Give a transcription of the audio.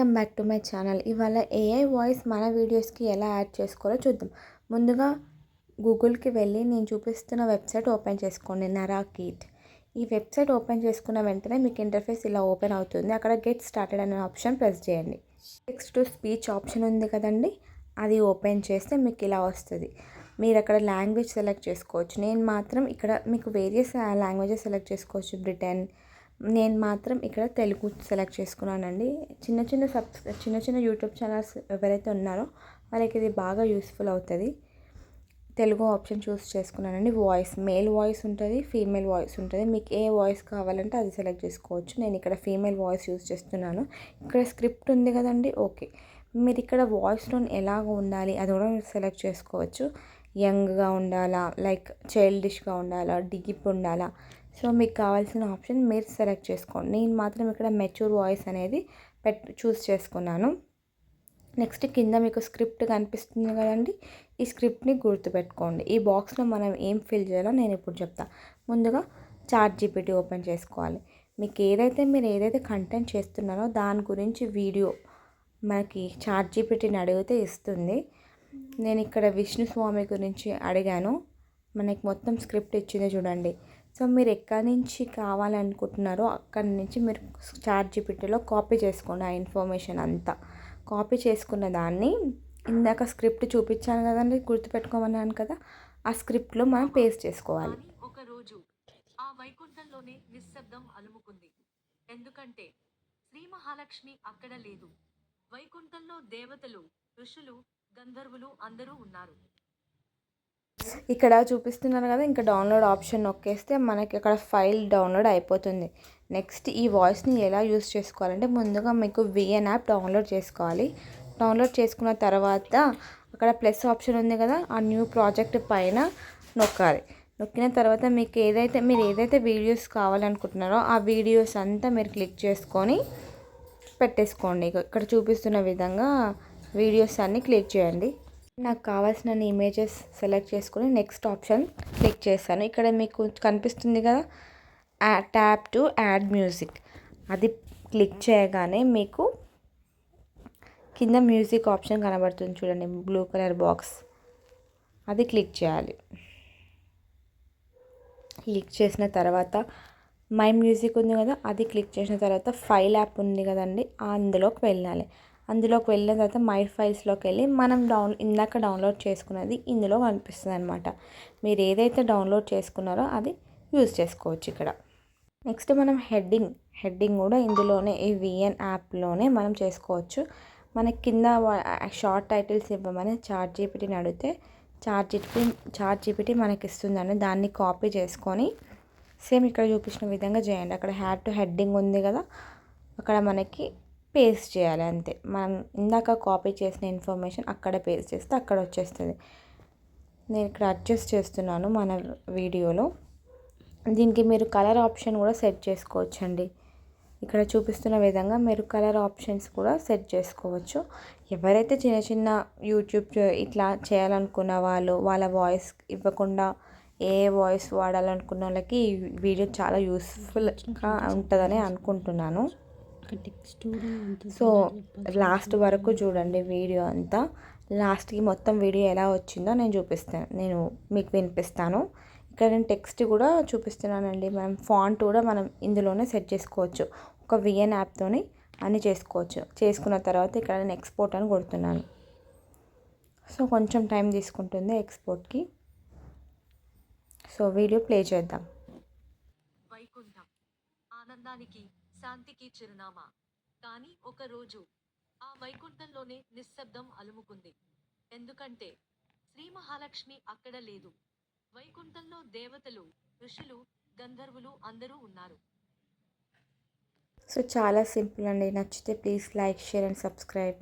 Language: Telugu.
Welcome back to my channel. ఇవాళ ఏఐ వాయిస్ మన వీడియోస్కి ఎలా యాడ్ చేసుకోవాలో చూద్దాం. ముందుగా గూగుల్కి వెళ్ళి నేను చూపిస్తున్న వెబ్సైట్ ఓపెన్ చేసుకోండి నరా కిట్ ఈ వెబ్సైట్ ఓపెన్ చేసుకున్న వెంటనే మీకు ఇంటర్ఫేస్ ఇలా ఓపెన్ అవుతుంది. అక్కడ గెట్ స్టార్టెడ్ అనే ఆప్షన్ ప్రెస్ చేయండి. టెక్స్ట్ టు స్పీచ్ ఆప్షన్ ఉంది కదండి అది ఓపెన్ చేస్తే మీకు ఇలా వస్తుంది. మీరు అక్కడ లాంగ్వేజ్ సెలెక్ట్ చేసుకోవచ్చు. నేను మాత్రం ఇక్కడ మీకు వేరియస్ లాంగ్వేజెస్ సెలెక్ట్ చేసుకోవచ్చు. బ్రిటన్ నేను మాత్రం ఇక్కడ తెలుగు సెలెక్ట్ చేసుకున్నానండి. చిన్న చిన్న సబ్ చిన్న చిన్న యూట్యూబ్ ఛానల్స్ ఎవరైతే ఉన్నారో వాళ్ళకి ఇది బాగా యూస్ఫుల్ అవుతుంది. తెలుగు ఆప్షన్ చూస్ చేసుకున్నానండి. వాయిస్ మేల్ వాయిస్ ఉంటుంది ఫీమేల్ వాయిస్ ఉంటుంది. మీకు ఏ వాయిస్ కావాలంటే అది సెలెక్ట్ చేసుకోవచ్చు. నేను ఇక్కడ ఫీమేల్ వాయిస్ యూస్ చేస్తున్నాను. ఇక్కడ స్క్రిప్ట్ ఉంది కదండి ఓకే. మీరు ఇక్కడ వాయిస్ టోన్ ఎలాగ ఉండాలి అది కూడా మీరు సెలెక్ట్ చేసుకోవచ్చు. యంగ్గా ఉండాలా లైక్ చైల్డిష్గా ఉండాలా డిగిప్ ఉండాలా సో మీకు కావాల్సిన ఆప్షన్ మీరు సెలెక్ట్ చేసుకోండి. నేను మాత్రం ఇక్కడ మెచ్యూర్ వాయిస్ అనేది పెట్ చూస్ చేసుకున్నాను. నెక్స్ట్ కింద మీకు స్క్రిప్ట్ కనిపిస్తుంది కదండి. ఈ స్క్రిప్ట్ని గుర్తుపెట్టుకోండి. ఈ బాక్స్లో మనం ఏం ఫిల్ చేయాలో నేను ఇప్పుడు చెప్తాను ముందుగా చార్ట్ జీపీటీ ఓపెన్ చేసుకోవాలి. మీకు ఏదైతే మీరు ఏదైతే కంటెంట్ చేస్తున్నారో దాని గురించి వీడియో మనకి చార్ట్ జీపీటీని అడిగితే ఇస్తుంది. నేను ఇక్కడ విష్ణు స్వామి గురించి అడిగాను. మనకి మొత్తం స్క్రిప్ట్ ఇచ్చింది చూడండి. సో మీరు ఎక్కడి నుంచి కావాలనుకుంటున్నారో అక్కడి నుంచి మీరు చార్ట్ జీపీటీలో కాపీ చేసుకోండి ఆ ఇన్ఫర్మేషన్ అంతా. కాపీ చేసుకున్న దాన్ని ఇందాక స్క్రిప్ట్ చూపించాను కదండి గుర్తుపెట్టుకోమన్నాను కదా ఆ స్క్రిప్ట్లో మనం పేస్ట్ చేసుకోవాలి. ఒకరోజు ఆ వైకుంఠంలోనే నిశ్శబ్దం అలుముకుంది. ఎందుకంటే శ్రీ మహాలక్ష్మి అక్కడ లేదు. వైకుంఠంలో దేవతలు ఋషులు గంధర్వులు అందరూ ఉన్నారు. ఇక్కడ చూపిస్తున్నారు కదా ఇంకా డౌన్లోడ్ ఆప్షన్ నొక్కేస్తే మనకి అక్కడ ఫైల్ డౌన్లోడ్ అయిపోతుంది. నెక్స్ట్ ఈ వాయిస్ని ఎలా యూస్ చేసుకోవాలంటే ముందుగా మీకు విఎన్ యాప్ డౌన్లోడ్ చేసుకోవాలి. డౌన్లోడ్ చేసుకున్న తర్వాత అక్కడ ప్లస్ ఆప్షన్ ఉంది కదా ఆ న్యూ ప్రాజెక్ట్ పైన నొక్కాలి. నొక్కిన తర్వాత మీకు ఏదైతే మీరు ఏదైతే వీడియోస్ కావాలనుకుంటున్నారో ఆ వీడియోస్ అంతా మీరు క్లిక్ చేసుకొని పెట్టేసుకోండి. ఇక్కడ చూపిస్తున్న విధంగా వీడియోస్ అన్నీ క్లిక్ చేయండి. నాకు కావాల్సిన ఇమేజెస్ సెలెక్ట్ చేసుకుని నెక్స్ట్ ఆప్షన్ క్లిక్ చేశాను. ఇక్కడ మీకు కనిపిస్తుంది కదా ట్యాప్ టు యాడ్ మ్యూజిక్ అది క్లిక్ చేయగానే మీకు కింద మ్యూజిక్ ఆప్షన్ కనబడుతుంది చూడండి బ్లూ కలర్ బాక్స్ అది క్లిక్ చేయాలి. క్లిక్ చేసిన తర్వాత మై మ్యూజిక్ ఉంది కదా అది క్లిక్ చేసిన తర్వాత ఫైల్ యాప్ ఉంది కదండి అందులోకి వెళ్ళాలి. అందులోకి వెళ్ళిన తర్వాత మై ఫైల్స్లోకి వెళ్ళి మనం డౌన్ ఇందాక డౌన్లోడ్ చేసుకున్నది ఇందులో కనిపిస్తుంది అనమాట మీరు ఏదైతే డౌన్లోడ్ చేసుకున్నారో అది యూజ్ చేసుకోవచ్చు ఇక్కడ. నెక్స్ట్ మనం హెడ్డింగ్ హెడ్డింగ్ కూడా ఇందులోనే ఈ విఎన్ యాప్లోనే మనం చేసుకోవచ్చు. మనకి కింద షార్ట్ టైటిల్స్ ఇవ్వమని చార్ట్ జీపీటీని అడిగితే చార్ట్ జీపీటీ చార్ట్ జీపీటీ మనకి ఇస్తుందని దాన్ని కాపీ చేసుకొని సేమ్ ఇక్కడ చూపించిన విధంగా చేయండి. అక్కడ హ్యాడ్ టు హెడ్డింగ్ ఉంది కదా. అక్కడ మనకి పేస్ట్ చేయాలి అంతే. మనం ఇందాక కాపీ చేసిన ఇన్ఫర్మేషన్ అక్కడ పేస్ట్ చేస్తే అక్కడ వచ్చేస్తుంది. నేను ఇక్కడ అడ్జస్ట్ చేస్తున్నాను మన వీడియోలో. దీనికి మీరు కలర్ ఆప్షన్ కూడా సెట్ చేసుకోవచ్చండి. ఇక్కడ చూపిస్తున్న విధంగా మీరు కలర్ ఆప్షన్స్ కూడా సెట్ చేసుకోవచ్చు. ఎవరైతే చిన్న చిన్న యూట్యూబ్ ఇట్లా చేయాలనుకున్న వాళ్ళు వాళ్ళ వాయిస్ ఇవ్వకుండా ఏ వాయిస్ వాడాలనుకున్న వాళ్ళకి ఈ వీడియో చాలా యూస్ఫుల్గా ఉంటుందని అనుకుంటున్నాను. సో లాస్ట్ వరకు చూడండి వీడియో అంతా. లాస్ట్కి మొత్తం వీడియో ఎలా వచ్చిందో నేను చూపిస్తాను నేను మీకు వినిపిస్తాను. ఇక్కడ నేను టెక్స్ట్ కూడా చూపిస్తున్నానండి. మనం ఫాంట్ కూడా మనం ఇందులోనే సెట్ చేసుకోవచ్చు. ఒక విఎన్ యాప్తోని అన్నీ చేసుకోవచ్చు. చేసుకున్న తర్వాత ఇక్కడ నేను ఎక్స్పోర్ట్ అని కొడుతున్నాను. సో కొంచెం టైం తీసుకుంటుంది ఎక్స్పోర్ట్కి సో వీడియో ప్లే చేద్దాం. వైకుంఠం. ఆనందానికి శాంతికి చిరునామా. కానీ ఒక రోజు ఆ వైకుంఠంలోనే నిశ్శబ్దం అలుముకుంది. ఎందుకంటే శ్రీ మహాలక్ష్మి అక్కడ లేదు. వైకుంఠంలో దేవతలు ఋషులు గంధర్వులు అందరూ ఉన్నారు. సో చాలా సింపుల్ అండి. నచ్చితే please like share and subscribe.